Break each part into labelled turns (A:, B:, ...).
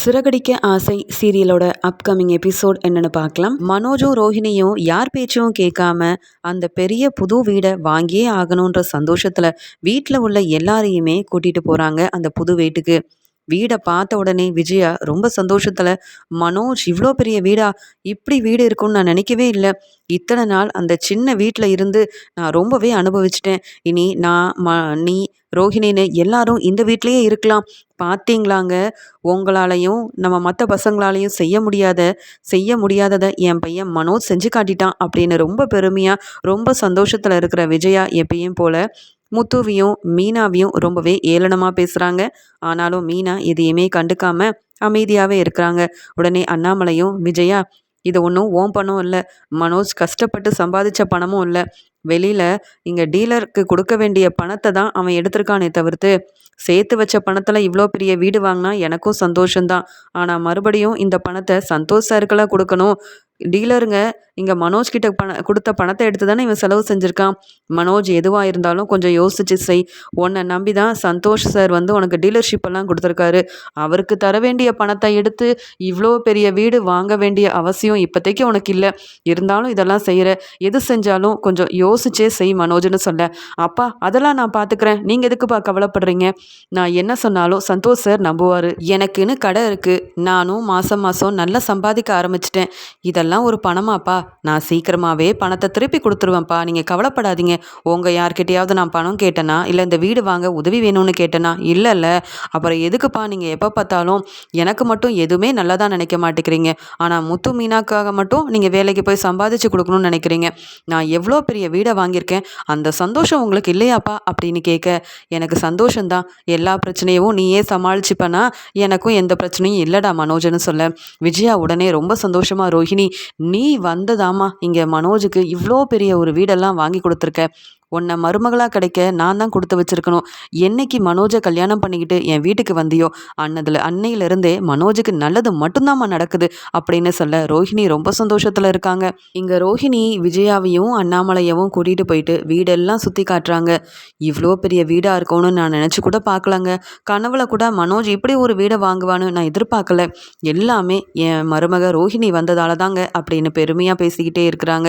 A: சிறகடிக்க ஆசை சீரியலோட upcoming episode என்னன்னு பார்க்கலாம். மனோஜும் ரோஹிணியும் யார் பேச்சும் கேட்காம அந்த பெரிய புது வீடை வாங்கியே ஆகணுன்ற சந்தோஷத்தில் வீட்டில் உள்ள எல்லாரையுமே கூட்டிகிட்டு போகிறாங்க அந்த புது வீட்டுக்கு. வீடை பார்த்த உடனே விஜயா ரொம்ப சந்தோஷத்தில் மனோஜ் இவ்வளோ பெரிய வீடா? இப்படி வீடு இருக்கும்னு நான் நினைக்கவே இல்லை. இத்தனை நாள் அந்த சின்ன வீட்டில் இருந்து நான் ரொம்பவே அனுபவிச்சிட்டேன். இனி நான் ம நீ ரோஹிணின்னு எல்லாரும் இந்த வீட்லேயே இருக்கலாம். பார்த்தீங்களாங்க உங்களாலையும் நம்ம மற்ற பசங்களாலையும் செய்ய முடியாத செய்ய முடியாததை என் பையன் மனோஜ் செஞ்சு காட்டிட்டான். அப்படின்னு ரொம்ப பெருமையாக ரொம்ப சந்தோஷத்தில் இருக்கிற விஜயா எப்பயும் போல் முத்துவையும் மீனாவையும் ரொம்பவே ஏளனமாக பேசுகிறாங்க ஆனாலும் மீனா எதையுமே கண்டுக்காமல் அமைதியாகவே இருக்கிறாங்க. உடனே அண்ணாமலையும் விஜயா இது ஒன்றும் ஓம் பணம் இல்லை. மனோஜ் கஷ்டப்பட்டு சம்பாதிச்ச பணமும் இல்லை. வெளியில் இங்கே டீலருக்கு கொடுக்க வேண்டிய பணத்தை தான் அவன் எடுத்திருக்கானே தவிர்த்து சேர்த்து வச்ச பணத்தில் இவ்வளோ பெரிய வீடு வாங்கினா எனக்கும் சந்தோஷம்தான். ஆனால் மறுபடியும் இந்த பணத்தை சந்தோஷ சாருக்கெல்லாம் கொடுக்கணும். டீலருங்க இங்கே மனோஜ் கிட்ட பண கொடுத்த பணத்தை எடுத்து தானே இவன் செலவு செஞ்சுருக்கான். மனோஜ் எதுவாக இருந்தாலும் கொஞ்சம் யோசிச்சு செய். உன்னை நம்பி தான் சந்தோஷ் சார் வந்து உனக்கு டீலர்ஷிப் எல்லாம் கொடுத்துருக்காரு. அவருக்கு தர வேண்டிய பணத்தை எடுத்து இவ்வளோ பெரிய வீடு வாங்க வேண்டிய அவசியம் இப்போதைக்கு உனக்கு இல்லை. இருந்தாலும் இதெல்லாம் செய்கிற எது செஞ்சாலும் கொஞ்சம் யோசிச்சே செய் மனோஜ்னு சொல்ல. அப்பா அதெல்லாம் நான் பார்த்துக்கிறேன் நீங்கள் எதுக்குப்பா கவலைப்படுறீங்க? நான் என்ன சொன்னாலும் சந்தோஷ் சார் நம்புவார். எனக்குன்னு கடை இருக்குது நானும் மாதம் மாதம் நல்லா சம்பாதிக்க ஆரம்பிச்சிட்டேன். இதெல்லாம் ஒரு பணமாப்பா. நான் சீக்கிரமாகவே பணத்தை திருப்பி கொடுத்துருவேன்ப்பா. நீங்கள் கவலைப்படாதீங்க. உங்கள் யார்கிட்டயாவது நான் பணம் கேட்டேனா? இல்லை இந்த வீடு வாங்க உதவி வேணும்னு கேட்டேனா? இல்லைல்ல. அப்புறம் எதுக்குப்பா நீங்கள் எப்போ பார்த்தாலும் எனக்கு மட்டும் எதுவுமே நல்லதாக நினைக்க மாட்டேங்கிறீங்க. ஆனால் முத்து மீனாக்காக மட்டும் நீங்கள் வேலைக்கு போய் சம்பாதிச்சு கொடுக்கணும்னு நினைக்கிறீங்க. நான் எவ்வளோ பெரிய வீடை வாங்கியிருக்கேன். அந்த சந்தோஷம் உங்களுக்கு இல்லையாப்பா? அப்படின்னு கேட்க எனக்கு சந்தோஷம்தான். எல்லா பிரச்சனையும் நீயே சமாளிச்சுப்பனா? எனக்கும் எந்த பிரச்சனையும் இல்லைடா மனோஜன்னு சொல்ல. விஜயா உடனே ரொம்ப சந்தோஷமாக ரோஹிணி நீ வந்ததாமா இங்கே மனோஜுக்கு இவ்வளோ பெரிய ஒரு வீடெல்லாம் வாங்கி கொடுத்துருக்க. உன்னை மருமகளாக கிடைக்க நான் தான் கொடுத்து வச்சிருக்கணும். என்னைக்கு மனோஜை கல்யாணம் பண்ணிக்கிட்டு என் வீட்டுக்கு வந்தியோ? அன்னதில் அன்னையிலிருந்தே மனோஜுக்கு நல்லது மட்டும்தாம்மா நடக்குது அப்படின்னு சொல்ல ரோஹிணி ரொம்ப சந்தோஷத்தில் இருக்காங்க. இங்கே ரோஹிணி விஜயாவையும் அண்ணாமலையவும் கூட்டிகிட்டு போயிட்டு வீடெல்லாம் சுற்றி காட்டுறாங்க. இவ்வளோ பெரிய வீடாக இருக்கணும்னு நான் நினச்சி கூட பார்க்கலாங்க கனவுல கூட மனோஜ் இப்படி ஒரு வீடை வாங்குவான்னு நான் எதிர்பார்க்கல. எல்லாமே என் மருமக ரோஹிணி வந்ததால தாங்க அப்படின்னு பெருமையாக பேசிக்கிட்டே இருக்கிறாங்க.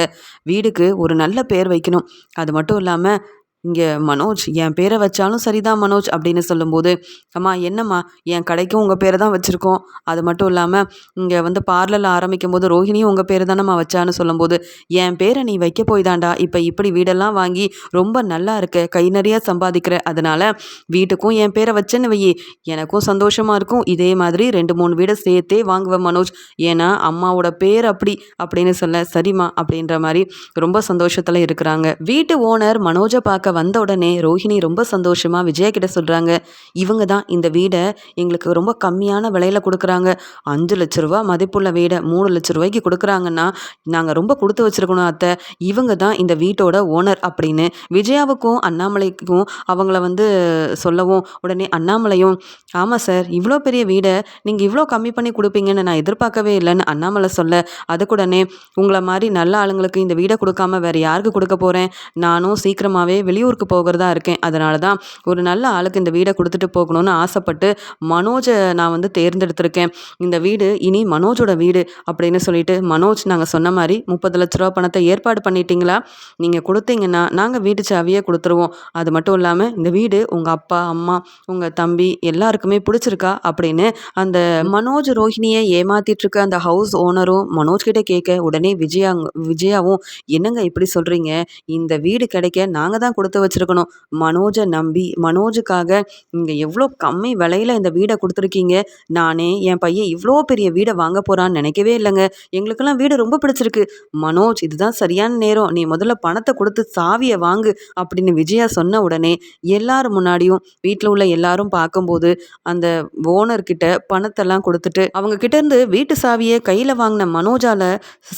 A: வீடுக்கு ஒரு நல்ல பேர் வைக்கணும். அது மட்டும் இல்லாமல் இல்லாமல் இங்கே மனோஜ் என் பேரை வச்சாலும் சரிதான் மனோஜ் அப்படின்னு சொல்லும்போது அம்மா என்னம்மா என் கடைக்கும் உங்கள் பேரை தான் வச்சுருக்கோம். அது மட்டும் இல்லாமல் இங்கே வந்து பார்லரில் ஆரம்பிக்கும் போது ரோஹிணியும் உங்கள் பேரை தானம்மா வச்சான்னு சொல்லும்போது என் பேரை நீ வைக்க போய் தாண்டா இப்போ இப்படி வீடெல்லாம் வாங்கி ரொம்ப நல்லா இருக்க கை நிறைய சம்பாதிக்கிற அதனால் வீட்டுக்கும் என் பேரை வச்சேன்னு வையி. எனக்கும் சந்தோஷமாக இருக்கும் இதே மாதிரி ரெண்டு மூணு வீடை சேர்த்தே வாங்குவேன் மனோஜ். ஏன்னா அம்மாவோட பேர் அப்படி அப்படின்னு சொல்ல சரிம்மா அப்படின்ற மாதிரி ரொம்ப சந்தோஷத்தில் இருக்கிறாங்க. வீட்டு ஓனர் மனோஜை பார்க்க வந்த உடனே ரோஹிணி ரொம்ப சந்தோஷமாக விஜயா கிட்ட சொல்கிறாங்க இவங்க தான் இந்த வீடை எங்களுக்கு ரொம்ப கம்மியான விலையில் கொடுக்குறாங்க. அஞ்சு லட்ச ரூபா மதிப்புள்ள வீடை மூணு லட்ச ரூபாய்க்கு கொடுக்குறாங்கன்னா நாங்கள் ரொம்ப கொடுத்து வச்சுருக்கணும் அத்தை. இவங்க தான் இந்த வீட்டோட ஓனர் அப்படின்னு விஜயாவுக்கும் அண்ணாமலைக்கும் அவங்கள வந்து சொல்லவும் உடனே அண்ணாமலையும் ஆமாம் சார் இவ்வளோ பெரிய வீடை நீங்கள் இவ்வளோ கம்மி பண்ணி கொடுப்பீங்கன்னு நான் எதிர்பார்க்கவே இல்லைன்னு அண்ணாமலை சொல்ல அதுக்குடனே உங்களை மாதிரி நல்ல ஆளுங்களுக்கு இந்த வீடை கொடுக்காம வேறு யாருக்கு கொடுக்க போகிறேன் நானும் சீக்கிரமாகவே வெளியே வெளியூருக்கு போகிறதா இருக்கேன். அதனால தான் ஒரு நல்ல ஆளுக்கு இந்த வீடை கொடுத்துட்டு போகணும்னு ஆசைப்பட்டு மனோஜை நான் வந்து தேர்ந்தெடுத்திருக்கேன். இந்த வீடு இனி மனோஜோட வீடு அப்படின்னு சொல்லிட்டு மனோஜ் நாங்கள் சொன்ன மாதிரி முப்பது லட்ச ரூபா பணத்தை ஏற்பாடு பண்ணிட்டீங்களா? நீங்கள் கொடுத்தீங்கன்னா நாங்கள் வீட்டு சாவியே கொடுத்துருவோம். அது மட்டும் இல்லாமல் இந்த வீடு உங்கள் அப்பா அம்மா உங்கள் தம்பி எல்லாருக்குமே பிடிச்சிருக்கா? அப்படின்னு அந்த மனோஜ் ரோஹிணியை ஏமாத்திட்டு இருக்க அந்த ஹவுஸ் ஓனரும் மனோஜ் கிட்ட கேட்க உடனே விஜயா விஜயாவும் என்னங்க இப்படி சொல்கிறீங்க இந்த வீடு கிடைக்க நாங்கள் தான் கொடுத்து கொடுத்து வச்சுருக்கணும். மனோஜை நம்பி மனோஜுக்காக நீங்கள் எவ்வளோ கம்மி விலையில் இந்த வீடை கொடுத்துருக்கீங்க. நானே என் பையன் இவ்வளோ பெரிய வீடை வாங்க போகிறான்னு நினைக்கவே இல்லைங்க. எங்களுக்கெல்லாம் வீடு ரொம்ப பிடிச்சிருக்கு. மனோஜ் இதுதான் சரியான நேரம். நீ முதல்ல பணத்தை கொடுத்து சாவியை வாங்கு அப்படின்னு விஜயா சொன்ன உடனே எல்லாரும் முன்னாடியும் வீட்டில் உள்ள எல்லாரும் பார்க்கும்போது அந்த ஓனர்கிட்ட பணத்தெல்லாம் கொடுத்துட்டு அவங்க கிட்டேருந்து வீட்டு சாவியை கையில் வாங்கின மனோஜால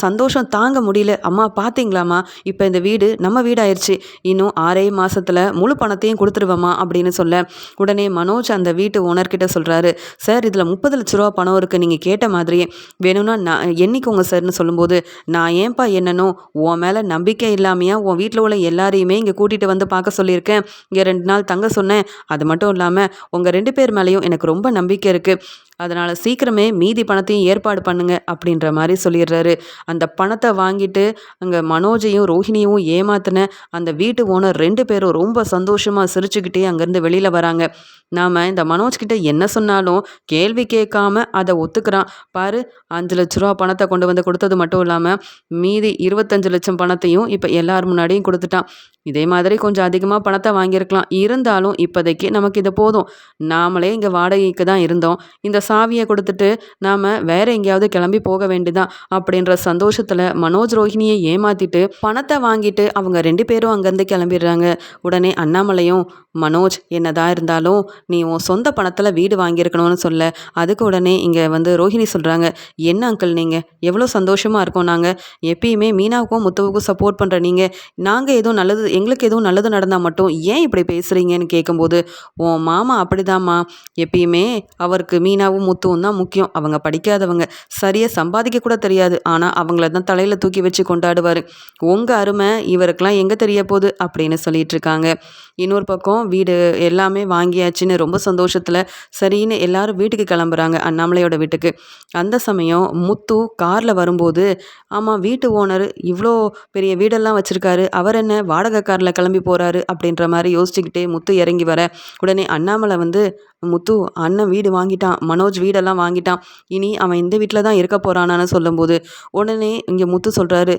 A: சந்தோஷம் தாங்க முடியல. அம்மா பார்த்தீங்களாம்மா இப்போ இந்த வீடு நம்ம வீடாயிருச்சு. இன்னும் ஆறே ஆறே மாதத்தில் முழு பணத்தையும் கொடுத்துருவேம்மா அப்படின்னு சொல்ல உடனே மனோஜ் அந்த வீட்டு ஓனர்கிட்ட சொல்கிறாரு சார் இதில் முப்பது லட்ச ரூபா பணம் இருக்குது நீங்கள் கேட்ட மாதிரியே வேணும்னா நான் எண்ணிக்கோங்க சார்னு சொல்லும்போது நான் ஏன்பா என்னன்னோ? உன் மேலே நம்பிக்கை இல்லாமையா? உன் வீட்டில் உள்ள எல்லாரையுமே இங்கே கூட்டிகிட்டு வந்து பார்க்க சொல்லியிருக்கேன். இங்கே ரெண்டு நாள் தங்க சொன்னேன். அது மட்டும் இல்லாமல் உங்கள் ரெண்டு பேர் மேலேயும் எனக்கு ரொம்ப நம்பிக்கை இருக்குது அதனால் சீக்கிரமே மீதி பணத்தையும் ஏற்பாடு பண்ணுங்க அப்படின்ற மாதிரி சொல்லிடுறாரு. அந்த பணத்தை வாங்கிட்டு அங்கே மனோஜையும் ரோஹிணியும் ஏமாத்தின அந்த வீட்டு ஓனர் ரெண்டு ரெண்டு பேரும் ரொம்ப சந்தோஷமாக சிரிச்சுக்கிட்டே அங்கேருந்து வெளியில் வராங்க. நாம் இந்த மனோஜ்கிட்ட என்ன சொன்னாலும் கேள்வி கேட்காம அதை ஒத்துக்கிறான். பாரு அஞ்சு லட்ச ரூபா பணத்தை கொண்டு வந்து கொடுத்தது மட்டும் இல்லாமல் மீதி இருபத்தஞ்சு லட்சம் பணத்தையும் இப்போ எல்லார் முன்னாடியும் கொடுத்துட்டான். இதே மாதிரி கொஞ்சம் அதிகமாக பணத்தை வாங்கியிருக்கலாம். இருந்தாலும் இப்போதைக்கு நமக்கு இது போதும். நாமளே இங்கே வாடகைக்கு தான் இருந்தோம். இந்த சாவியை கொடுத்துட்டு நாம் வேற எங்கேயாவது கிளம்பி போக வேண்டியதான் அப்படின்ற சந்தோஷத்தில் மனோஜ் ரோஹிணியை ஏமாத்திட்டு பணத்தை வாங்கிட்டு அவங்க ரெண்டு பேரும் அங்கேருந்து கிளம்பிடுறாங்க. உடனே அண்ணாமலையும் மனோஜ் என்னதான் இருந்தாலும் நீ உன் சொந்த பணத்தில் வீடு வாங்கியிருக்கணும்னு சொல்ல. அதுக்கு உடனே இங்கே வந்து ரோஹிணி சொல்கிறாங்க என்ன அங்கிள் நீங்கள் எவ்வளோ சந்தோஷமாக இருக்கோம் நாங்கள் எப்பயுமே மீனாவுக்கும் முத்துவுக்கும் சப்போர்ட் பண்ணுற நீங்கள் நாங்கள் எதுவும் நல்லது எங்களுக்கு எதுவும் நல்லது நடந்தால் மட்டும் ஏன் இப்படி பேசுகிறீங்கன்னு கேட்கும்போது உன் மாமா அப்படிதாம்மா. எப்பயுமே அவருக்கு மீனாவும் முத்துவும் தான் முக்கியம். அவங்க படிக்காதவங்க. சரியாக சம்பாதிக்க கூட தெரியாது. ஆனால் அவங்கள தான் தலையில் தூக்கி வச்சு கொண்டாடுவார். உங்கள் அருமை இவருக்கெல்லாம் எங்கே தெரிய போகுது? அப்படின்னு சொல்லிட்டு இருக்காங்க இன்னொரு பக்கம் வீடு எல்லாமே வாங்கியாச்சுன்னு ரொம்ப சந்தோஷத்தில் சரின்னு எல்லாரும் வீட்டுக்கு கிளம்புறாங்க அண்ணாமலையோட வீட்டுக்கு. அந்த சமயம் முத்து காரில் வரும்போது ஆமாம் வீட்டு ஓனர் இவ்வளோ பெரிய வீடெல்லாம் வச்சுருக்காரு. அவர் என்ன வாடகை காரில் கிளம்பி போகிறாரு அப்படின்ற மாதிரி யோசிச்சுக்கிட்டே முத்து இறங்கி வர. உடனே அண்ணாமலை வந்து முத்து அண்ணன் வீடு வாங்கிட்டான். மனோஜ் வீடெல்லாம் வாங்கிட்டான். இனி அவன் இந்த வீட்டில் தான் இருக்க போகிறானான்னு சொல்லும்போது உடனே இங்கே முத்து சொல்கிறாரு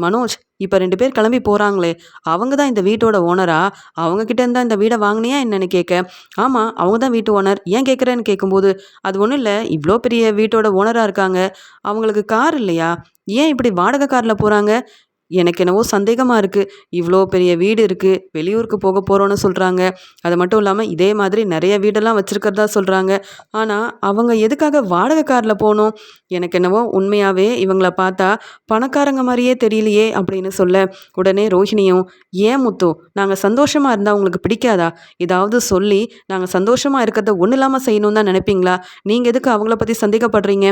A: மனோஜ் இப்போ ரெண்டு பேர் கிளம்பி போகிறாங்களே அவங்க தான் இந்த வீட்டோட ஓனரா? அவங்க இருந்தால் இந்த வீடை வாங்கினியா என்னன்னு கேட்க? ஆமாம் அவங்க தான் வீட்டு ஓனர். ஏன் கேட்குறேன்னு கேட்கும்போது அது ஒன்றும் இல்லை இவ்வளோ பெரிய வீட்டோட ஓனராக இருக்காங்க. அவங்களுக்கு கார் இல்லையா? ஏன் இப்படி வாடகை காரில் போகிறாங்க எனக்கு என்னவோ சந்தேகமாக இருக்குது இவ்வளோ பெரிய வீடு இருக்குது வெளியூருக்கு போக போகிறோன்னு சொல்கிறாங்க அது மட்டும் இல்லாமல் இதே மாதிரி நிறைய வீடெல்லாம் வச்சுருக்கிறதா சொல்கிறாங்க ஆனால் அவங்க எதுக்காக வாடகை காரில் போகணும்? எனக்கு என்னவோ உண்மையாகவே இவங்கள பார்த்தா பணக்காரங்க மாதிரியே தெரியலையே அப்படின்னு சொல்ல உடனே ரோஹிணியும் ஏன் முத்து? நாங்கள் சந்தோஷமாக இருந்தால் உங்களுக்கு பிடிக்காதா? ஏதாவது சொல்லி நாங்கள் சந்தோஷமாக இருக்கிறத ஒன்றும் இல்லாமல் செய்யணும் தான் நினைப்பீங்களா? நீங்கள் எதுக்கு அவங்கள பற்றி சந்தேகப்படுறீங்க?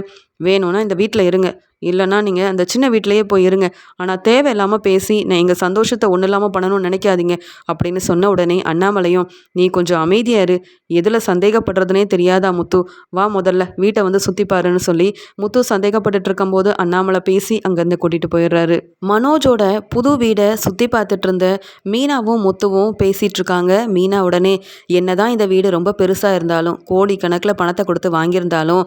A: வேணும்னா இந்த வீட்டில் இருங்க. இல்லைன்னா நீங்கள் அந்த சின்ன வீட்டிலையே போய் இருங்க. ஆனால் தேவையில்லாமல் பேசி நான் எங்கள் சந்தோஷத்தை ஒன்றும் இல்லாமல் பண்ணணும்னு நினைக்காதீங்க அப்படின்னு சொன்ன உடனே அண்ணாமலையும் நீ கொஞ்சம் அமைதியாக இரு. எதில் சந்தேகப்படுறதுனே தெரியாதா முத்து? வா முதல்ல வீட்டை வந்து சுற்றி பாருன்னு சொல்லி முத்து சந்தேகப்பட்டுட்டு இருக்கும்போது அண்ணாமலை பேசி அங்கேருந்து கூட்டிகிட்டு போயிடுறாரு. மனோஜோட புது வீடை சுற்றி பார்த்துட்டு இருந்த மீனாவும் முத்துவும் பேசிகிட்டு இருக்காங்க. மீனா உடனே என்ன தான் இந்த வீடு ரொம்ப பெருசாக இருந்தாலும் கோடி கணக்கில் பணத்தை கொடுத்து வாங்கியிருந்தாலும்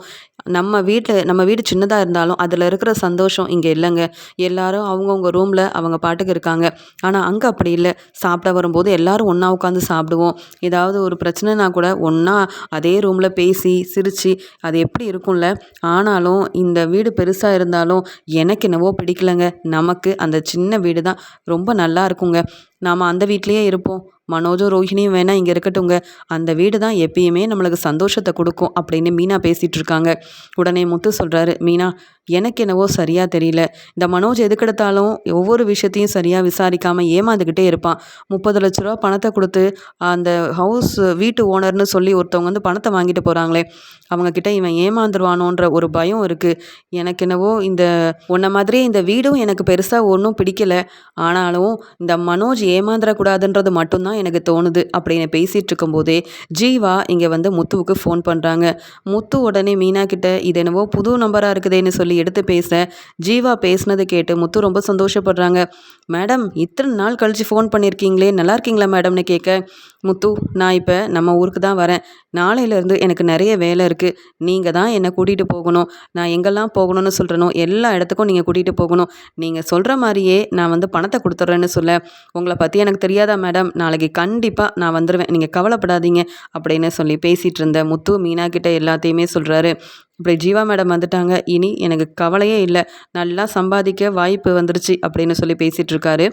A: நம்ம வீட்டில் நம்ம வீடு சின்னதாக இருந்தாலும் அதில் இருக்க இருக்கிற சந்தோஷம் இங்கே இல்லைங்க. எல்லாரும் அவங்கவுங்க ரூமில் அவங்க பாட்டுக்கு இருக்காங்க. ஆனால் அங்கே அப்படி இல்லை. சாப்பிட வரும்போது எல்லாரும் ஒன்றா உட்காந்து சாப்பிடுவோம். ஏதாவது ஒரு பிரச்சனைனா கூட ஒன்றா அதே ரூமில் பேசி சிரித்து அது எப்படி இருக்கும்ல? ஆனாலும் இந்த வீடு பெருசாக இருந்தாலும் எனக்கு என்னவோ பிடிக்கலங்க. நமக்கு அந்த சின்ன வீடு தான் ரொம்ப நல்லா இருக்குங்க. நாம் அந்த வீட்லேயே இருப்போம். மனோஜும் ரோஹிணியும் வேணால் இங்கே இருக்கட்டுங்க அந்த வீடு தான் எப்பயுமே நம்மளுக்கு சந்தோஷத்தை கொடுக்கும் அப்படின்னு மீனா பேசிகிட்டு இருக்காங்க. உடனே முத்து சொல்கிறாரு மீனா எனக்கு என்னவோ சரியாக தெரியல. இந்த மனோஜ் எதுக்கெடுத்தாலும் ஒவ்வொரு விஷயத்தையும் சரியாக விசாரிக்காமல் ஏமாந்துக்கிட்டே இருப்பான். முப்பது லட்ச ரூபா பணத்தை கொடுத்து அந்த ஹவுஸ் வீட்டு ஓனர்னு சொல்லி ஒருத்தவங்க வந்து பணத்தை வாங்கிட்டு போகிறாங்களே அவங்கக்கிட்ட இவன் ஏமாந்துருவானோன்ற ஒரு பயம் இருக்குது எனக்கு என்னவோ இந்த உன்ன மாதிரி இந்த வீடும் எனக்கு பெருசாக ஒன்றும் பிடிக்கல. ஆனாலும் இந்த மனோஜ் ஏமாந்துடக்கூடாதுன்றது மட்டும்தான் எனக்கு தோணுது. அப்படின்னு பேசிகிட்டு இருக்கும்போதே ஜீவா இங்கே வந்து முத்துவுக்கு ஃபோன் பண்ணுறாங்க முத்து உடனே மீனா கிட்ட இது என்னவோ புது நம்பராக இருக்குதேன்னு சொல்லி எடுத்து பேச ஜீவா பேசினதை கேட்டு முத்து ரொம்ப சந்தோஷப்படுறாங்க. மேடம் இத்தனை நாள் கழித்து ஃபோன் பண்ணியிருக்கீங்களே நல்லா இருக்கீங்களா மேடம்னு கேட்க. முத்து நான் இப்போ நம்ம ஊருக்கு தான் வரேன். நாளையிலேருந்து எனக்கு நிறைய வேலை இருக்குது நீங்கள் தான் என்னை கூட்டிகிட்டு போகணும். நான் எங்கெல்லாம் போகணும்னு சொல்கிறனோ எல்லா இடத்துக்கும் நீங்கள் கூட்டிகிட்டு போகணும். நீங்கள் சொல்கிற மாதிரியே நான் வந்து பணத்தை கொடுத்துட்றேன்னு சொல்ல உங்களை பற்றி எனக்கு தெரியாதா மேடம்? நாளைக்கு கண்டிப்பாக நான் வந்துடுவேன் நீங்கள் கவலைப்படாதீங்க அப்படின்னு சொல்லி பேசிகிட்டு இருந்த முத்து மீனா கிட்டே எல்லாத்தையுமே சொல்கிறாரு இப்படி ஜீவா மேடம் வந்துட்டாங்க. இனி எனக்கு கவலையே இல்லை. நல்லா சம்பாதிக்க வாய்ப்பு வந்துருச்சு அப்படின்னு சொல்லி பேசிகிட்டு இருக்காரு.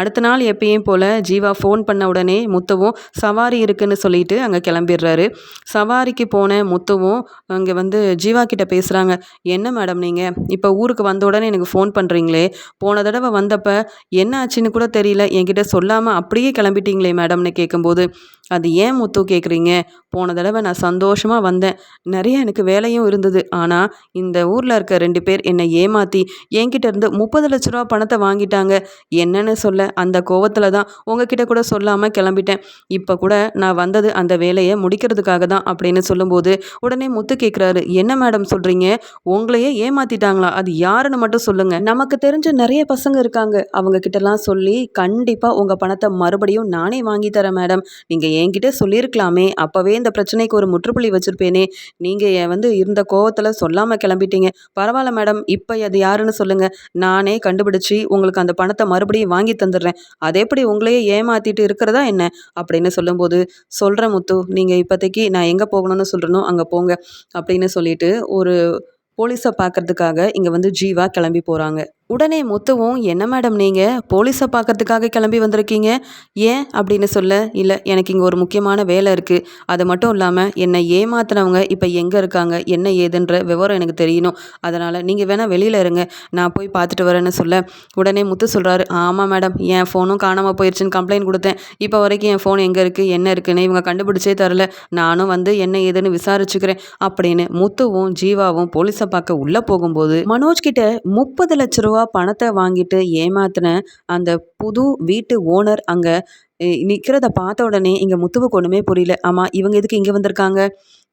A: அடுத்த நாள் எப்பயும் போல் ஜீவா ஃபோன் பண்ண உடனே முத்துவும் சவாரி இருக்குன்னு சொல்லிட்டு அங்கே கிளம்பிடுறாரு. சவாரிக்கு போன முத்துவும் அங்கே வந்து ஜீவா கிட்ட பேசுகிறாங்க என்ன மேடம் நீங்கள் இப்போ ஊருக்கு வந்த உடனே எனக்கு ஃபோன் பண்ணுறீங்களே போன தடவை வந்தப்போ என்ன ஆச்சுன்னு கூட தெரியல. என்கிட்ட சொல்லாமல் அப்படியே கிளம்பிட்டீங்களே மேடம்னு கேட்கும்போது அது ஏன் முத்து கேட்குறீங்க போன தடவை நான் சந்தோஷமாக வந்தேன். நிறைய எனக்கு வேலையும் இருந்தது. ஆனால் இந்த ஊரில் இருக்க ரெண்டு பேர் என்னை ஏமாற்றி என்கிட்ட இருந்து முப்பது லட்ச ரூபா பணத்தை வாங்கிட்டாங்க. என்னன்னு சொல்ல அந்த கோவத்தில் தான் உங்ககிட்ட கூட சொல்லாமல் கிளம்பிட்டேன். இப்போ கூட நான் வந்தது அந்த வேலையை முடிக்கிறதுக்காக தான் அப்படின்னு சொல்லும்போது உடனே முத்து கேட்குறாரு என்ன மேடம் சொல்கிறீங்க உங்களையே ஏமாற்றிட்டாங்களா அது யாருன்னு மட்டும் சொல்லுங்கள் நமக்கு தெரிஞ்ச நிறைய பசங்க இருக்காங்க. அவங்க கிட்டலாம் சொல்லி கண்டிப்பாக உங்கள் பணத்தை மறுபடியும் நானே வாங்கி தரேன் மேடம். நீங்கள் என்கிட்ட சொல்லியிருக்கலாமே. அப்போவே இந்த பிரச்சனைக்கு ஒரு முற்றுப்புள்ளி வச்சுருப்பேனே. நீங்கள் வந்து இருந்த கோவத்தில் சொல்லாமல் கிளம்பிட்டீங்க. பரவாயில்ல மேடம் இப்போ அது யாருன்னு சொல்லுங்கள் நானே கண்டுபிடிச்சி உங்களுக்கு அந்த பணத்தை மறுபடியும் வாங்கி தந்துடுறேன். அது எப்படி உங்களையே ஏமாற்றிட்டு இருக்கிறதா என்ன? அப்படின்னு சொல்லும்போது சொல்கிற முத்து நீங்கள் இப்போதைக்கு நான் எங்கே போகணும்னு சொல்கிறனோ அங்கே போங்க அப்படின்னு சொல்லிட்டு ஒரு போலீஸை பார்க்கறதுக்காக இங்கே வந்து ஜீவா கிளம்பி போகிறாங்க உடனே முத்துவும் என்ன மேடம் நீங்கள் போலீஸை பார்க்கறதுக்காக கிளம்பி வந்திருக்கீங்க? ஏன்? அப்படின்னு சொல்ல இல்லை எனக்கு இங்கே ஒரு முக்கியமான வேலை இருக்குது அது மட்டும் இல்லாமல் என்னை ஏமாத்தினவங்க இப்போ எங்கே இருக்காங்க? என்ன ஏதுன்ற விவரம் எனக்கு தெரியணும். அதனால் நீங்கள் வேணால் வெளியில் இருங்க. நான் போய் பார்த்துட்டு வரேன்னு சொல்ல. உடனே முத்து சொல்கிறாரு ஆமாம் மேடம் என் ஃபோனும் காணாமல் போயிடுச்சுன்னு கம்ப்ளைண்ட் கொடுத்தேன். இப்போ வரைக்கும் என் ஃபோன் எங்கே இருக்குது என்ன இருக்குன்னு இவங்க கண்டுபிடிச்சே தரல. நானும் வந்து என்ன ஏதுன்னு விசாரிச்சுக்கிறேன். அப்படின்னு முத்துவும் ஜீவாவும் போலீஸை பார்க்க உள்ளே போகும்போது மனோஜ் கிட்ட முப்பது லட்ச ரூபா பணத்தை வாங்கிட்டு ஏமாத்தின அந்த புது வீட்டு ஓனர் அங்கே நிற்கிறத பார்த்த உடனே இங்கே முத்துவுக்கு ஒன்றுமே புரியல. ஆமாம் இவங்க எதுக்கு இங்கே வந்திருக்காங்க?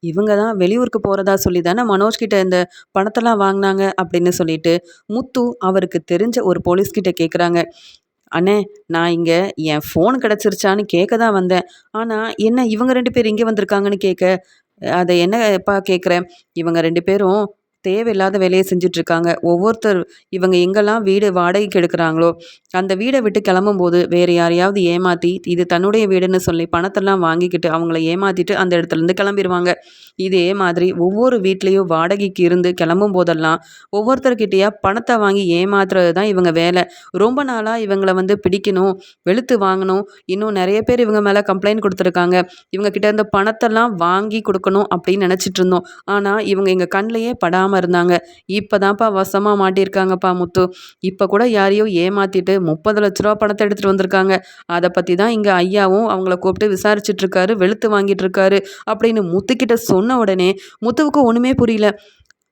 A: இவங்க தான் வெளியூருக்கு போகிறதா சொல்லி தானே மனோஜ்கிட்ட இந்த பணத்தெல்லாம் வாங்கினாங்க அப்படின்னு சொல்லிட்டு முத்து அவருக்கு தெரிஞ்ச ஒரு போலீஸ்கிட்ட கேட்குறாங்க அண்ணே நான் இங்கே என் ஃபோன் கிடச்சிருச்சான்னு கேட்க தான் வந்தேன். ஆனால் என்ன இவங்க ரெண்டு பேர் இங்கே வந்திருக்காங்கன்னு கேட்க அதை என்னப்பா கேட்குறேன் இவங்க ரெண்டு பேரும் தேவையில்லாத வேலையை செஞ்சிட்ருக்காங்க. ஒவ்வொருத்தர் இவங்க எங்கெல்லாம் வீடு வாடகைக்கு எடுக்கிறாங்களோ அந்த வீடை விட்டு கிளம்பும்போது வேறு யாரையாவது ஏமாற்றி இது தன்னுடைய வீடுன்னு சொல்லி பணத்தெல்லாம் வாங்கிக்கிட்டு அவங்கள ஏமாற்றிட்டு அந்த இடத்துலேருந்து கிளம்பிடுவாங்க இதே மாதிரி ஒவ்வொரு வீட்லேயும் வாடகைக்கு இருந்து கிளம்பும் போதெல்லாம் ஒவ்வொருத்தர்கிட்டயா பணத்தை வாங்கி ஏமாத்துறது தான் இவங்க வேலை. ரொம்ப நாளாக இவங்களை வந்து பிடிக்கணும் வெளுத்து வாங்கணும். இன்னும் நிறைய பேர் இவங்க மேலே கம்ப்ளைண்ட் கொடுத்துருக்காங்க. இவங்க கிட்ட இருந்த பணத்தெல்லாம் வாங்கி கொடுக்கணும் அப்படின்னு நினச்சிட்டு இருந்தோம் ஆனால் இவங்க எங்கள் கண்ணிலையே படாமல் பேசாமல் இருந்தாங்க. இப்போ தான்ப்பா வசமாக மாட்டியிருக்காங்கப்பா முத்து. இப்போ கூட யாரையோ ஏமாற்றிட்டு முப்பது லட்ச ரூபா பணத்தை எடுத்துகிட்டு வந்திருக்காங்க. அதை பற்றி தான் இங்கே ஐயாவும் அவங்கள கூப்பிட்டு விசாரிச்சிட்டுருக்காரு வெளுத்து வாங்கிட்டு இருக்காரு அப்படின்னு முத்துக்கிட்ட சொன்ன உடனே முத்துவுக்கு ஒன்றுமே புரியல.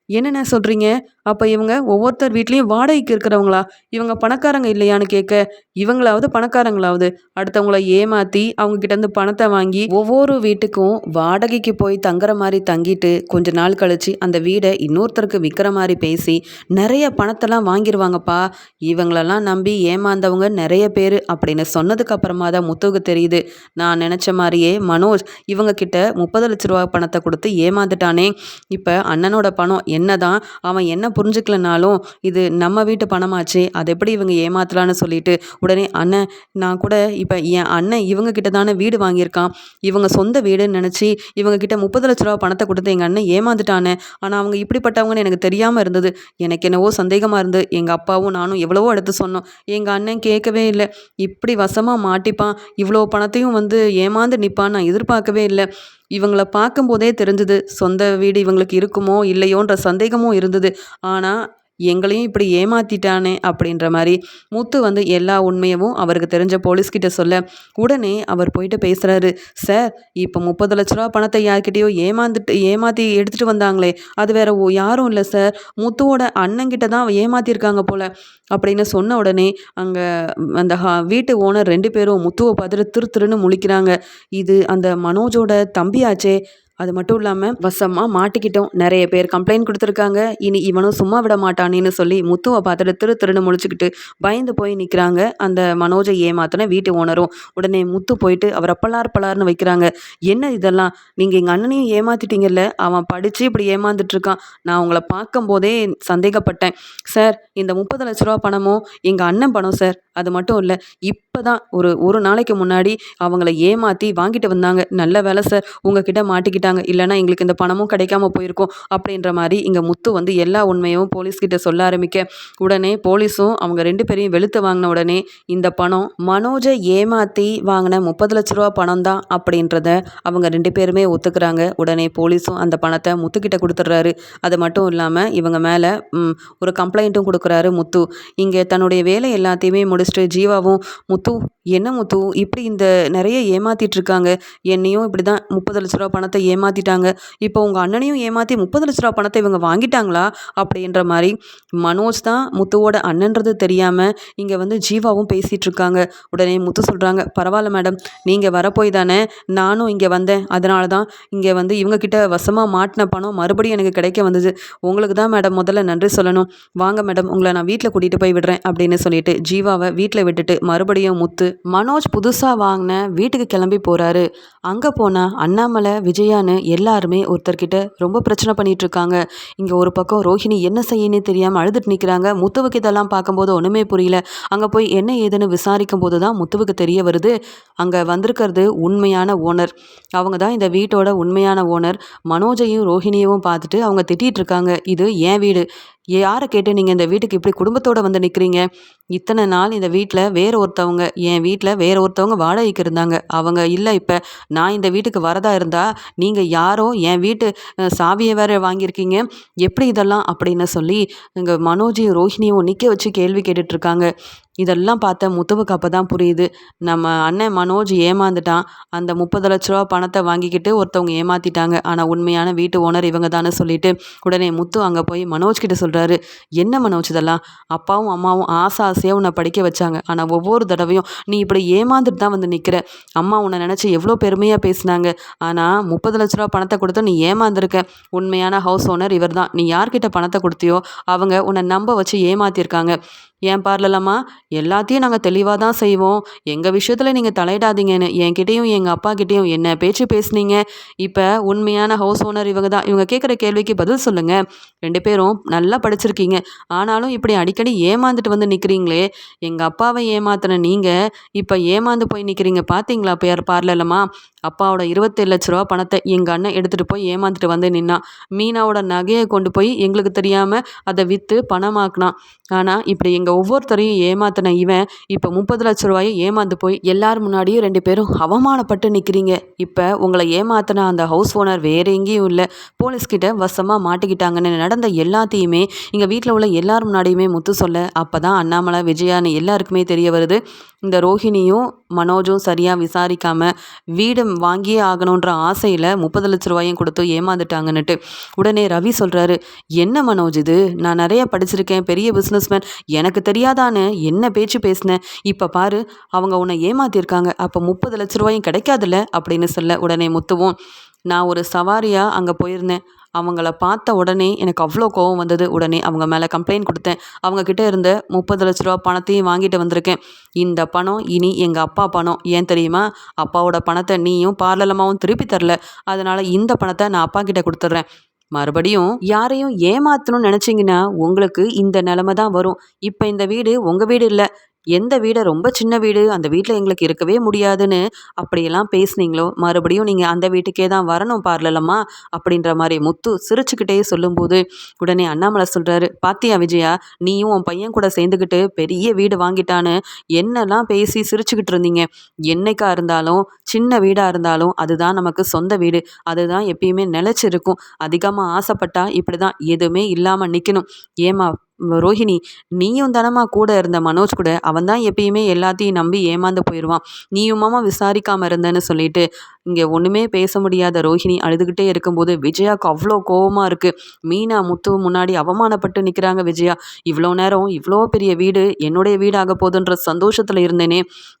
A: என்னென்ன சொல்கிறீங்க அப்போ இவங்க ஒவ்வொருத்தர் வீட்லேயும் வாடகைக்கு இருக்கிறவங்களா? இவங்க பணக்காரங்க இல்லையான்னு கேட்க இவங்களாவது பணக்காரங்களாவது. அடுத்தவங்கள ஏமாற்றி அவங்கக்கிட்டேருந்து பணத்தை வாங்கி ஒவ்வொரு வீட்டுக்கும் வாடகைக்கு போய் தங்குற மாதிரி தங்கிட்டு கொஞ்ச நாள் கழித்து அந்த வீடை இன்னொருத்தருக்கு விற்கிற மாதிரி பேசி நிறைய பணத்தெல்லாம் வாங்கிடுவாங்கப்பா இவங்களெல்லாம் நம்பி ஏமாந்தவங்க நிறைய பேர் அப்படின்னு சொன்னதுக்கு அப்புறமா தான் முத்துவுக்கு தெரியுது. நான் நினச்ச மாதிரியே மனோஜ் இவங்க கிட்ட முப்பது லட்ச ரூபா பணத்தை கொடுத்து ஏமாந்துட்டானே. இப்போ அண்ணனோட பணம் என்னதான் அவன் என்ன புரிஞ்சுக்கலனாலும் இது நம்ம வீட்டு பணமாச்சு அதை எப்படி இவங்க ஏமாத்தலான்னு சொல்லிட்டு உடனே அண்ணன் நான் கூட இப்போ என் அண்ணன் இவங்க கிட்ட தானே வீடு வாங்கியிருக்கான். இவங்க சொந்த வீடுன்னு நினச்சி இவங்க கிட்ட முப்பது லட்ச ரூபா பணத்தை கொடுத்து எங்கள் அண்ணன் ஏமாந்துட்டானே. ஆனால் அவங்க இப்படிப்பட்டவங்கன்னு எனக்கு தெரியாமல் இருந்தது. எனக்கு என்னவோ சந்தேகமாக இருந்து எங்கள் அப்பாவும் நானும் எவ்வளவோ எடுத்து சொன்னோம். எங்கள் அண்ணன் கேட்கவே இல்லை. இப்படி வசமாக மாட்டிப்பான். இவ்வளோ பணத்தையும் வந்து ஏமாந்து நிற்பான் நான் எதிர்பார்க்கவே இல்லை. இவங்கள பார்க்கும்போதே தெரிஞ்சுது சொந்த வீடு இவங்களுக்கு இருக்குமோ இல்லையோன்ற சந்தேகமும் இருந்தது. ஆனால் எங்களையும் இப்படி ஏமாத்திட்டானே அப்படின்ற மாதிரி முத்து வந்து எல்லா உண்மையவும் அவருக்கு தெரிஞ்ச போலீஸ்கிட்ட சொல்ல உடனே அவர் போயிட்டு பேசுகிறாரு சார் இப்போ முப்பது லட்ச ரூபா பணத்தை யார்கிட்டயோ ஏமாந்துட்டு ஏமாற்றி எடுத்துகிட்டு வந்தாங்களே. அது வேற யாரும் இல்லை சார். முத்துவோட அண்ணங்கிட்ட தான் ஏமாத்திருக்காங்க போல. அப்படின்னு சொன்ன உடனே அங்கே அந்த வீட்டு ஓனர் ரெண்டு பேரும் முத்துவை பார்த்துட்டு திரு திருன்னு முழிக்கிறாங்க. இது அந்த மனோஜோட தம்பியாச்சே. அது மட்டும் இல்லாமல் வசமாக மாட்டிக்கிட்டோம். நிறைய பேர் கம்ப்ளைண்ட் கொடுத்துருக்காங்க. இனி இவனும் சும்மா விட மாட்டானேன்னு சொல்லி முத்துவை பார்த்துட்டு திரு திருன்னு முழிச்சுக்கிட்டு பயந்து போய் நிற்கிறாங்க அந்த மனோஜை ஏமாத்தின வீட்டு ஓனரும். உடனே முத்து போயிட்டு அவரை பலார் பலார்னு வைக்கிறாங்க. என்ன இதெல்லாம்? நீங்கள் எங்கள் அண்ணனையும் ஏமாத்திட்டீங்கல்ல? அவன் படித்து இப்படி ஏமாந்துட்டு இருக்கான். நான் உங்களை பார்க்கும் போதே சந்தேகப்பட்டேன். சார் இந்த முப்பது லட்ச ரூபா பணமும் எங்கள் அண்ணன் பணம் சார். அது மட்டும் இல்லை இப்போ தான் ஒரு ஒரு நாளைக்கு முன்னாடி அவங்கள ஏமாற்றி வாங்கிட்டு வந்தாங்க. நல்ல வேலை சார். உங்ககிட்ட மாட்டிக்கிட்டாங்க. வாங்கிட்டாங்க இல்லைன்னா எங்களுக்கு இந்த பணமும் கிடைக்காம போயிருக்கும் அப்படின்ற மாதிரி இங்கே முத்து வந்து எல்லா உண்மையும் போலீஸ்கிட்ட சொல்ல ஆரம்பிக்க. உடனே போலீஸும் அவங்க ரெண்டு பேரையும் வெளுத்து வாங்கின உடனே இந்த பணம் மனோஜை ஏமாற்றி வாங்கின முப்பது லட்ச ரூபா பணம் தான் அப்படின்றத அவங்க ரெண்டு பேருமே ஒத்துக்கிறாங்க. உடனே போலீஸும் அந்த பணத்தை முத்துக்கிட்ட கொடுத்துட்றாரு. அது மட்டும் இல்லாமல் இவங்க மேலே ஒரு கம்ப்ளைண்ட்டும் கொடுக்குறாரு முத்து. இங்கே தன்னுடைய வேலை எல்லாத்தையுமே முடிச்சுட்டு ஜீவாவும் முத்து என்ன முத்து? இப்படி இந்த நிறைய ஏமாத்திட்டு இருக்காங்க. என்னையும் இப்படி தான் முப்பது லட்ச ரூபா பணத்தை ஏமா ஏமாத்திட்டாங்க. இப்போ உங்கள் அண்ணனையும் ஏமாற்றி முப்பது லட்ச ரூபா பணத்தை இவங்க வாங்கிட்டாங்களா? அப்படின்ற மாதிரி மனோஜ் தான் முத்துவோட அண்ணன்றது தெரியாமல் இங்கே வந்து ஜீவாவும் பேசிகிட்டு இருக்காங்க. உடனே முத்து சொல்கிறாங்க பரவாயில்ல மேடம் நீங்கள் வரப்போய் தானே நானும் இங்கே வந்தேன். அதனால தான் இங்கே வந்து இவங்கக்கிட்ட வசமாக மாட்டின பணம் மறுபடியும் எனக்கு கிடைக்க வந்தது. உங்களுக்கு தான் மேடம் முதல்ல நன்றி சொல்லணும். வாங்க மேடம் உங்களை நான் வீட்டில் கூட்டிகிட்டு போய் விடுறேன் அப்படின்னு சொல்லிட்டு ஜீவாவை வீட்டில் விட்டுட்டு மறுபடியும் முத்து மனோஜ் புதுசாக வாங்கின வீட்டுக்கு கிளம்பி போகிறாரு அங்கே போனால் அண்ணாமலை விஜயான்னு எல்லாருமே ஒருத்தர்கிட்ட ரொம்ப பிரச்சனை பண்ணிட்டு இருக்காங்க இங்கே ஒரு பக்கம் ரோஹிணி என்ன செய்யணும்னு தெரியாமல் அழுதுட்டு நிற்கிறாங்க முத்துவுக்கு இதெல்லாம் பார்க்கும்போது ஒன்றுமே புரியல. அங்கே போய் என்ன ஏதுன்னு விசாரிக்கும் போது தான் முத்துவுக்கு தெரிய வருது. அங்கே வந்திருக்கிறது உண்மையான ஓனர். அவங்க தான் இந்த வீட்டோட உண்மையான ஓனர். மனோஜையும் ரோஹிணியவும் பார்த்துட்டு அவங்க திட்டிகிட்டு இருக்காங்க இது என் வீடு? யாரை கேட்டு நீங்கள் இந்த வீட்டுக்கு இப்படி குடும்பத்தோடு வந்து நிற்கிறீங்க இத்தனை நாள் இந்த வீட்டில் வேற ஒருத்தவங்க என் வீட்டில் வேற ஒருத்தவங்க வாடகைக்கு இருந்தாங்க. அவங்க இல்லை இப்போ. நான் இந்த வீட்டுக்கு வரதா இருந்தால் நீங்கள் யாரோ என் வீட்டு சாவியை வேற வாங்கியிருக்கீங்க. எப்படி இதெல்லாம் அப்படின்னு சொல்லி இங்கே மனோஜையும் ரோஹிணியும் நிற்க வச்சு கேள்வி கேட்டுட்ருக்காங்க இதெல்லாம் பார்த்த முத்துவுக்கு அப்போ தான் புரியுது. நம்ம அண்ணன் மனோஜ் ஏமாந்துட்டான். அந்த முப்பது லட்ச ரூபா பணத்தை வாங்கிக்கிட்டு ஒருத்தவங்க ஏமாற்றிட்டாங்க ஆனால் உண்மையான வீட்டு ஓனர் இவங்க தானே சொல்லிட்டு உடனே முத்து அங்கே போய் மனோஜ் கிட்ட சொல்கிறாரு என்ன மனோஜ் இதெல்லாம்? அப்பாவும் அம்மாவும் ஆசை ஆசையாக உன்னை படிக்க வச்சாங்க. ஆனால் ஒவ்வொரு தடவையும் நீ இப்படி ஏமாந்துட்டு தான் வந்து நிற்கிற அம்மா உன்னை நினச்சி எவ்வளோ பெருமையாக பேசினாங்க. ஆனால் முப்பது லட்ச ரூபா பணத்தை கொடுத்து நீ ஏமாந்துருக்க. உண்மையான ஹவுஸ் ஓனர் இவர் தான் நீ யார்கிட்ட பணத்தை கொடுத்தியோ அவங்க உன்னை நம்ப வச்சு ஏமாத்திருக்காங்க. ஏன் பார்லலாமா எல்லாத்தையும் நாங்கள் தெளிவாக தான் செய்வோம். எங்கள் விஷயத்தில் நீங்கள் தலையிடாதீங்கன்னு என்கிட்டேயும் எங்கள் அப்பா கிட்டேயும் என்ன பேச்சு பேசுனீங்க? இப்போ உண்மையான ஹவுஸ் ஓனர் இவங்க தான். இவங்க கேட்குற கேள்விக்கு பதில் சொல்லுங்கள் ரெண்டு பேரும் நல்லா படிச்சிருக்கீங்க. ஆனாலும் இப்படி அடிக்கடி ஏமாந்துட்டு வந்து நிற்கிறீங்களே எங்கள் அப்பாவை ஏமாத்தின நீங்கள் இப்போ ஏமாந்து போய் நிற்கிறீங்க பார்த்தீங்களா பேர் பார்லலம்மா? அப்பாவோட இருபத்தேழு லட்ச ரூபா பணத்தை எங்கள் அண்ணன் எடுத்துகிட்டு போய் ஏமாந்துட்டு வந்து நின்னான் மீனாவோட நகையை கொண்டு போய் எங்களுக்கு தெரியாமல் அதை விற்று பணமாக்குனான் ஆனால் இப்படி எங்கள் ஒவ்வொருத்தரையும் ஏமாத்தின இவன் இப்போ முப்பது லட்ச ரூபாயை ஏமாந்து போய் எல்லார் முன்னாடியும் ரெண்டு பேரும் அவமானப்பட்டு நிற்கிறீங்க இப்போ உங்களை ஏமாத்தின அந்த ஹவுஸ் ஓனர் வேறு எங்கேயும் இல்லை. போலீஸ்கிட்ட வசமாக மாட்டிக்கிட்டாங்கன்னு நடந்த எல்லாத்தையுமே இங்கே வீட்டில் உள்ள எல்லார் முன்னாடியுமே முத்து சொல்ல அப்போ தான் அண்ணாமலை விஜயான்னு எல்லாருக்குமே தெரிய வருது. இந்த ரோஹிணியும் மனோஜும் சரியாக விசாரிக்காமல் வீடு வாங்கியே ஆகணுன்ற ஆசையில் முப்பது லட்ச ரூபாயும் கொடுத்து ஏமாந்துட்டாங்கன்னுட்டு உடனே ரவி சொல்கிறாரு என்ன மனோஜ் இது? நான் நிறைய படிச்சிருக்கேன் பெரிய பிஸ்னஸ்மேன் எனக்கு தெரியாதானே என்ன பேச்சு பேசினேன் இப்போ பாரு அவங்க உன்னை ஏமாத்திருக்காங்க. அப்போ முப்பது லட்ச ரூபாயும் கிடைக்காதுல்ல? அப்படின்னு சொல்ல உடனே முத்துவும் நான் ஒரு சவாரியாக அங்கே போயிருந்தேன். அவங்கள பார்த்த உடனே எனக்கு அவ்வளோ கோவம் வந்தது. உடனே அவங்க மேலே கம்ப்ளைண்ட் கொடுத்தேன். அவங்கக்கிட்ட இருந்த முப்பது லட்ச ரூபா பணத்தையும் வாங்கிட்டு வந்திருக்கேன். இந்த பணம் இனி எங்கள் அப்பா பணம். ஏன் தெரியுமா? அப்பாவோட பணத்தை நீயும் பார்லலமாவும் திருப்பி தரல. அதனால் இந்த பணத்தை நான் அப்பா கிட்ட கொடுத்துட்றேன். மறுபடியும் யாரையும் ஏமாற்றணும்னு நினச்சிங்கன்னா உங்களுக்கு இந்த நிலமை தான் வரும். இப்போ இந்த வீடு உங்கள் வீடு இல்லை. எந்த வீடை? ரொம்ப சின்ன வீடு. அந்த வீட்டில் எங்களுக்கு இருக்கவே முடியாதுன்னு அப்படியெல்லாம் பேசுனீங்களோ? மறுபடியும் நீங்கள் அந்த வீட்டுக்கே தான் வரணும் பார்லலம்மா அப்படின்ற மாதிரி முத்து சிரிச்சுக்கிட்டே சொல்லும்போது உடனே அண்ணாமலை சொல்கிறாரு பாத்தியா விஜயா நீயும் உன் பையன் கூட சேர்ந்துக்கிட்டு பெரிய வீடு வாங்கிட்டான்னு என்னெல்லாம் பேசி சிரிச்சுக்கிட்டு இருந்தீங்க? என்னைக்கா இருந்தாலும் சின்ன வீடாக இருந்தாலும் அதுதான் நமக்கு சொந்த வீடு. அதுதான் எப்பயுமே நிலச்சிருக்கும் அதிகமாக ஆசைப்பட்டா இப்படி தான் எதுவுமே இல்லாமல் நிற்கணும் ஏமா ரோஹிணி நீயும் தானம்மா கூட இருந்த மனோஜ் கூட அவன் தான் எப்பயுமே எல்லாத்தையும் நம்பி ஏமாந்து போயிடுவான் நீயுமாமா விசாரிக்காமல் இருந்தேன்னு சொல்லிட்டு இங்கே ஒன்றுமே பேச முடியாத ரோஹிணி அழுதுகிட்டே இருக்கும்போது விஜயாவுக்கு அவ்வளோ கோபமாக இருக்குது மீனா முத்து முன்னாடி அவமானப்பட்டு நிற்கிறாங்க விஜயா. இவ்வளோ நேரம் இவ்வளோ பெரிய வீடு என்னுடைய வீடாக போதுன்ற சந்தோஷத்தில் இருந்தேனே.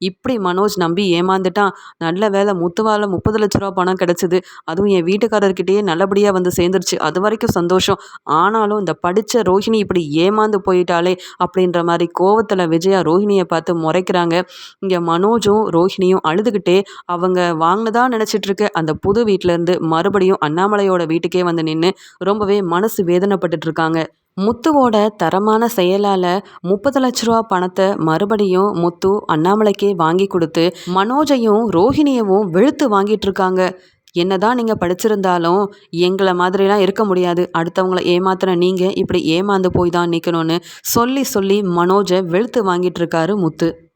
A: இப்படி மனோஜ் நம்பி ஏமாந்துட்டான் நல்ல வேலை முத்துவால் முப்பது லட்ச ரூபா பணம் கிடச்சிது. அதுவும் என் வீட்டுக்காரர்கிட்டயே நல்லபடியாக வந்து சேர்ந்துருச்சு. அது வரைக்கும் சந்தோஷம். ஆனாலும் இந்த படித்த ரோஹிணி இப்படி ஏமாந்து போயிட்டாலே அப்படின்ற மாதிரி கோவத்தில் விஜயா ரோஹிணியை பார்த்து முறைக்கிறாங்க. இங்கே மனோஜும் ரோஹிணியும் அழுதுகிட்டே அவங்க வாங்கினதா நினச்சிட்ருக்க. அந்த புது வீட்டிலேருந்து மறுபடியும் அண்ணாமலையோட வீட்டுக்கே வந்து நின்று ரொம்பவே மனசு வேதனைப்பட்டுட்ருக்காங்க. முத்துவோட தரமான செயலால் முப்பது லட்ச ரூபா பணத்தை மறுபடியும் முத்து அண்ணாமலைக்கே வாங்கி கொடுத்து மனோஜையும் ரோஹிணியவும் வெளுத்து வாங்கிட்டு இருக்காங்க என்னதான் நீங்கள் படிச்சிருந்தாலும் எங்களை மாதிரிலாம் இருக்க முடியாது. அடுத்தவங்களை ஏமாத்துற நீங்கள் இப்படி ஏமாந்து போய் தான் நிற்கணும்னு சொல்லி சொல்லி மனோஜை வெளுத்து வாங்கிட்டு இருக்காரு முத்து.